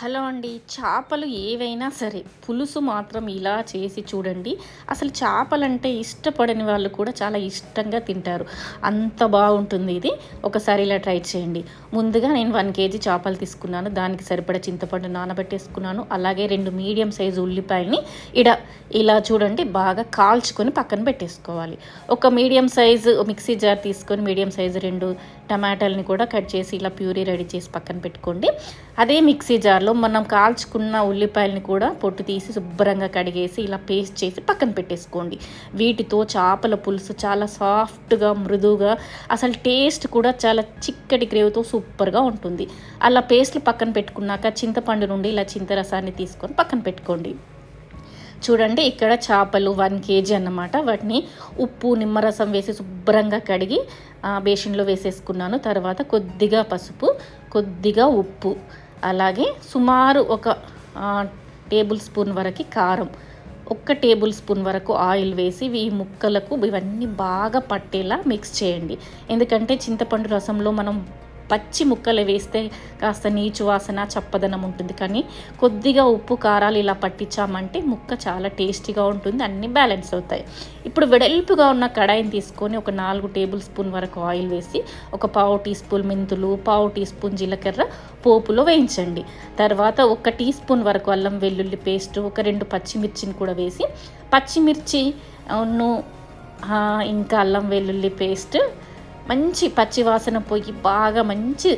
Hello అండి చేపలు ఏవైనా సరే పులుసు మాత్రం ఇలా చేసి చూడండి. అసలు చేపలంటే ఇష్టపడని వాళ్ళు కూడా చాలా ఇష్టంగా తింటారు. అంత బాగుంటుంది ఇది. ఒకసారి ఇలా ట్రై చేయండి. ముందుగా నేను వన్ కేజీ చేపలు తీసుకున్నాను. దానికి సరిపడ చింతపండు నానబెట్టేసుకున్నాను. అలాగే రెండు మీడియం సైజు ఉల్లిపాయని ఇడ ఇలా చూడండి బాగా కాల్చుకొని పక్కన పెట్టేసుకోవాలి. ఒక మీడియం సైజు మిక్సీ జార్ తీసుకొని మీడియం సైజు రెండు టమాటాలని కూడా కట్ చేసి ఇలా ప్యూరీ రెడీ చేసి పక్కన పెట్టుకోండి. అదే మిక్సీ జార్లో మనం కాల్చుకున్న ఉల్లిపాయలని కూడా పొట్టు తీసి శుభ్రంగా కడిగేసి ఇలా పేస్ట్ చేసి పక్కన పెట్టేసుకోండి. వీటితో చేపల పులుసు చాలా సాఫ్ట్గా మృదువుగా అసలు టేస్ట్ కూడా చాలా చిక్కటి గ్రేవ్తో సూపర్గా ఉంటుంది. అలా పేస్ట్లు పక్కన పెట్టుకున్నాక చింతపండు నుండి ఇలా చింతరసాన్ని తీసుకొని పక్కన పెట్టుకోండి. చూడండి ఇక్కడ చేపలు వన్ కేజీ అన్నమాట. వాటిని ఉప్పు నిమ్మరసం వేసి శుభ్రంగా కడిగి బేషన్లో వేసేసుకున్నాను. తర్వాత కొద్దిగా పసుపు కొద్దిగా ఉప్పు. అలాగే సుమారు ఒక టేబుల్ స్పూన్ వరకు కారం. ఒక్క టేబుల్ స్పూన్ వరకు ఆయిల్ వేసి ఈ ముక్కలకు ఇవన్నీ బాగా పట్టేలా మిక్స్ చేయండి. ఎందుకంటే చింతపండు రసంలో మనం పచ్చి ముక్కలు వేస్తే కాస్త నీచు వాసన చప్పదనం ఉంటుంది. కానీ కొద్దిగా ఉప్పు కారాలు ఇలా పట్టించామంటే ముక్క చాలా టేస్టీగా ఉంటుంది అన్నీ బ్యాలెన్స్ అవుతాయి. ఇప్పుడు వెడల్పుగా ఉన్న కడాయిని తీసుకొని ఒక నాలుగు టేబుల్ స్పూన్ వరకు ఆయిల్ వేసి ఒక పావు టీ స్పూన్ మెంతులు పావు టీ స్పూన్ జీలకర్ర పోపులో వేయించండి. తర్వాత ఒక టీ స్పూన్ వరకు అల్లం వెల్లుల్లి పేస్ట్ ఒక రెండు పచ్చిమిర్చిని కూడా వేసి పచ్చిమిర్చి ఇంకా అల్లం వెల్లుల్లి పేస్ట్ మంచి పచ్చి వాసన పోయి బాగా మంచి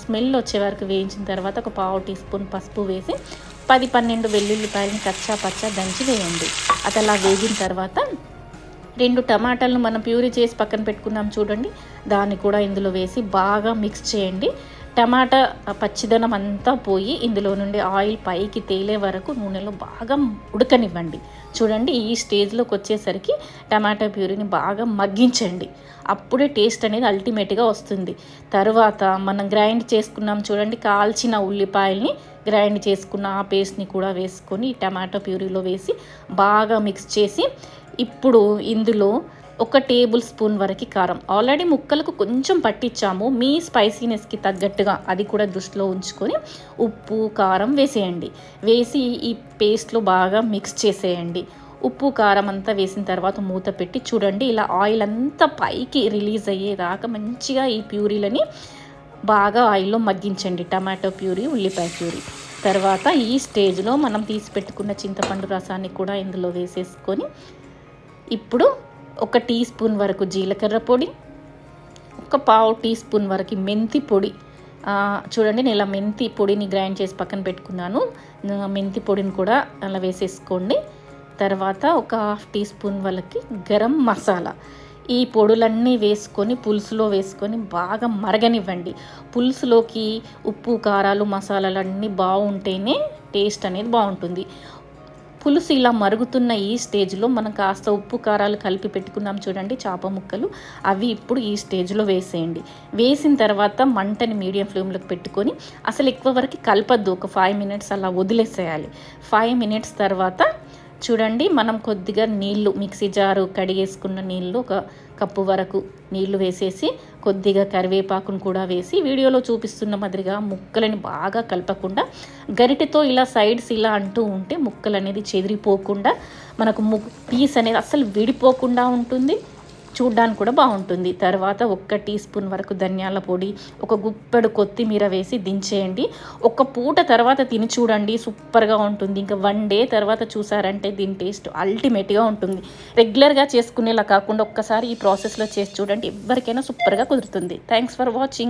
స్మెల్ వచ్చే వరకు వేయించిన తర్వాత ఒక పావు టీ స్పూన్ పసుపు వేసి పది పన్నెండు వెల్లుల్లిపాయలను కచ్చా పచ్చా దంచి వేయండి. అది అలా వేగిన తర్వాత రెండు టమాటాలను మనం ప్యూరీ చేసి పక్కన పెట్టుకున్నాం చూడండి. దాన్ని కూడా ఇందులో వేసి బాగా మిక్స్ చేయండి. టమాటా పచ్చిదనం అంతా పోయి ఇందులో నుండి ఆయిల్ పైకి తేలే వరకు నూనెలో బాగా ఉడకనివ్వండి. చూడండి ఈ స్టేజ్లోకి వచ్చేసరికి టమాటా ప్యూరీని బాగా మగ్గించండి. అప్పుడే టేస్ట్ అనేది అల్టిమేట్గా వస్తుంది. తర్వాత మనం గ్రైండ్ చేసుకున్నాం చూడండి కాల్చిన ఉల్లిపాయల్ని గ్రైండ్ చేసుకున్న ఆ పేస్ట్ని కూడా వేసుకొని టమాటా ప్యూరీలో వేసి బాగా మిక్స్ చేసి ఇప్పుడు ఇందులో ఒక టేబుల్ స్పూన్ వరకు కారం. ఆల్రెడీ ముక్కలకు కొంచెం పట్టించాము. మీ స్పైసీనెస్కి తగ్గట్టుగా అది కూడా దృష్టిలో ఉంచుకొని ఉప్పు కారం వేసేయండి. వేసి ఈ పేస్ట్లో బాగా మిక్స్ చేసేయండి. ఉప్పు కారం అంతా వేసిన తర్వాత మూత పెట్టి చూడండి. ఇలా ఆయిల్ అంతా పైకి రిలీజ్ అయ్యేదాకా మంచిగా ఈ ప్యూరీలని బాగా ఆయిల్లో మగ్గించండి. టమాటో ప్యూరీ ఉల్లిపాయ ప్యూరీ. తర్వాత ఈ స్టేజ్లో మనం తీసి పెట్టుకున్న చింతపండు రసాన్ని కూడా ఇందులో వేసేసుకొని ఇప్పుడు ఒక టీ స్పూన్ వరకు జీలకర్ర పొడి ఒక పావు టీ స్పూన్ వరకు మెంతి పొడి. చూడండి నేను ఇలా మెంతి పొడిని గ్రైండ్ చేసి పక్కన పెట్టుకున్నాను. మెంతి పొడిని కూడా అలా వేసేసుకోండి. తర్వాత ఒక హాఫ్ టీ స్పూన్ వాళ్ళకి గరం మసాలా. ఈ పొడులన్నీ వేసుకొని పులుసులో వేసుకొని బాగా మరగనివ్వండి. పులుసులోకి ఉప్పు కారాలు మసాలాలు అన్నీ బాగుంటేనే టేస్ట్ అనేది బాగుంటుంది. పులుసు ఇలా మరుగుతున్న ఈ స్టేజ్లో మనం కాస్త ఉప్పు కారాలు కలిపి పెట్టుకున్నాం చూడండి చేప ముక్కలు. అవి ఇప్పుడు ఈ స్టేజ్లో వేసేయండి. వేసిన తర్వాత మంటని మీడియం ఫ్లేమ్లోకి పెట్టుకొని అసలు ఎక్కువ వరకు కలపద్దు. ఒక ఫైవ్ మినిట్స్ అలా వదిలేసేయాలి. ఫైవ్ మినిట్స్ తర్వాత చూడండి మనం కొద్దిగా నీళ్ళు మిక్సీ జారు కడిగేసుకున్న నీళ్ళు ఒక కప్పు వరకు నీళ్ళు వేసేసి కొద్దిగా కరివేపాకును కూడా వేసి వీడియోలో చూపిస్తున్న మాదిరిగా ముక్కలని బాగా కలపకుండా గరిటెతో ఇలా సైడ్స్ ఇలా అంటూ ఉంటే ముక్కలు అనేది చెదిరిపోకుండా మనకు ము పీస్ అనేది అస్సలు విడిపోకుండా ఉంటుంది. చూడ్డానికి కూడా బాగుంటుంది. తర్వాత ఒక్క టీ స్పూన్ వరకు ధనియాల పొడి ఒక గుప్పెడు కొత్తిమీర వేసి దించేయండి. ఒక పూట తర్వాత తిని చూడండి సూపర్గా ఉంటుంది. ఇంకా వన్ డే తర్వాత చూసారంటే దీని టేస్ట్ అల్టిమేట్గా ఉంటుంది. రెగ్యులర్గా చేసుకునేలా కాకుండా ఒక్కసారి ఈ ప్రాసెస్లో చేసి చూడండి. ఎవరికైనా సూపర్గా కుదురుతుంది. Thanks for watching